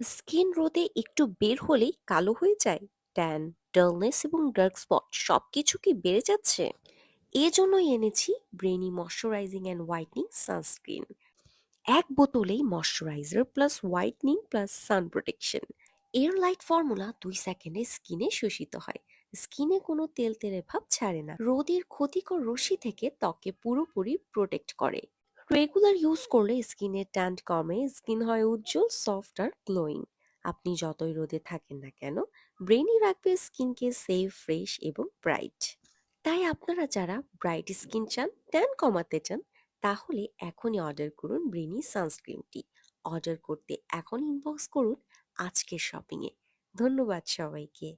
Skin রোদে একটু বের হলেই কালো হয়ে যায়। ট্যান ডালনেস এবং ডার্ক স্পট সবকিছু কি বেড়ে যাচ্ছে। এজন্যই এনেছি ব্রেনি ময়শ্চারাইজিং অ্যান্ড হোয়াইটনিং সানস্ক্রিন এক বোতলেই moisturiser plus whitening plus sun protection air light formula দুই সেকেন্ডে স্কিনে শোষিত হয়। স্কিনে কোনো তেল তেলে ভাব ছাড়ে না। রোদের ক্ষতিকর রশ্মি থেকে ত্বকে পুরোপুরি প্রোটেক্ট করে। রেগুলার ইউজ করলে স্কিনের ট্যান্ট কমে স্কিন হয় উজ্জ্বল সফট আর গ্লোয়িং আপনি যতই রোদে থাকেন না কেন ব্রেনই রাখবে স্কিনকে সেফ ফ্রেশ এবং ব্রাইট তাই আপনারা যারা ব্রাইট স্কিন চান ট্যান কমাতে চান, তাহলে এখনই অর্ডার করুন ব্রেনি সানস্ক্রিনটি অর্ডার করতে এখন ইনবক্স করুন আজকের শপিংয়ে ধন্যবাদ সবাইকে।